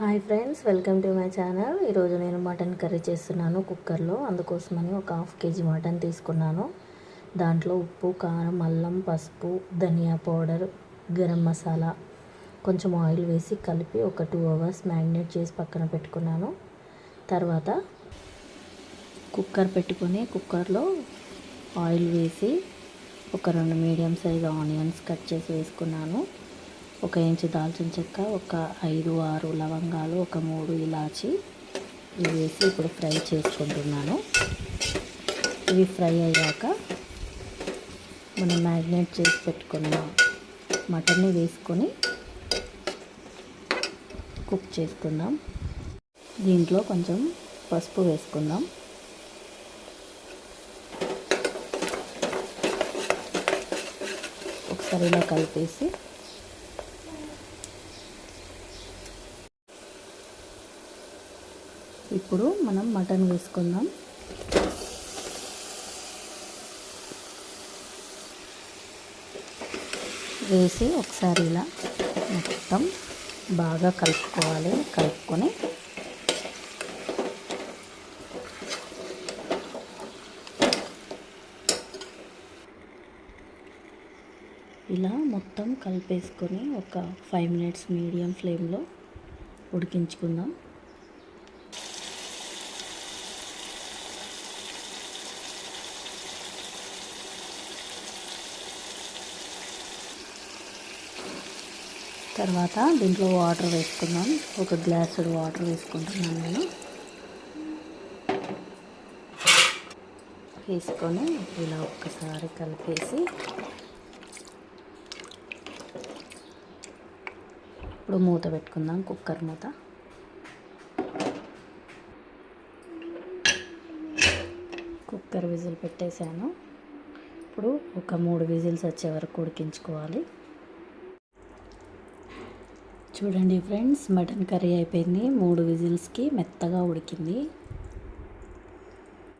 Hi friends welcome to my channel. ఈరోజు నేను mutton curry చేస్తున్నాను కుక్కర్లో. అందుకోసమని ఒక హాఫ్ కేజీ మటన్ తీసుకున్నాను. దాంట్లో ఉప్పు కారం అల్లం పసుపు ధనియా పౌడర్ గరం మసాలా కొంచెం ఆయిల్ వేసి కలిపి ఒక టూ అవర్స్ మ్యారినేట్ చేసి పక్కన పెట్టుకున్నాను. తర్వాత కుక్కర్ పెట్టుకొని కుక్కర్లో ఆయిల్ వేసి ఒక రెండు మీడియం సైజ్ ఆనియన్స్ కట్ చేసి వేసుకున్నాను. ఒక ఇంచు దాల్చిన చెక్క ఒక ఐదు ఆరు లవంగాలు ఒక మూడు ఇలాచి ఇవి వేసి ఇప్పుడు ఫ్రై చేసుకుంటున్నాను. ఇవి ఫ్రై అయ్యాక మనం మ్యారినేట్ చేసి పెట్టుకున్న మటన్ని వేసుకొని కుక్ చేసుకుందాం. దీంట్లో కొంచెం పసుపు వేసుకుందాం. ఒకసారి ఇలా కలిపేసి ఇప్పుడు మనం మటన్ వేసుకుందాం. వేసి ఒకసారి ఇలా మొత్తం బాగా కలుపుకోవాలి. కలుపుకొని ఇలా మొత్తం కలిపేసుకొని ఒక ఫైవ్ మినిట్స్ మీడియం ఫ్లేమ్లో ఉడికించుకుందాం. తర్వాత దీంట్లో వాటర్ వేసుకుందాం. ఒక గ్లాసుడు వాటర్ వేసుకుంటున్నాను నేను. వేసుకొని ఇలా ఒక్కసారి కలిపేసి ఇప్పుడు మూత పెట్టుకుందాం కుక్కర్ మూత. కుక్కర్ విజిల్ పెట్టేశాను. ఇప్పుడు ఒక మూడు విజిల్స్ వచ్చే వరకు ఉడికించుకోవాలి. చూడండి ఫ్రెండ్స్ మటన్ కర్రీ అయిపోయింది. మూడు విజిల్స్కి మెత్తగా ఉడికింది.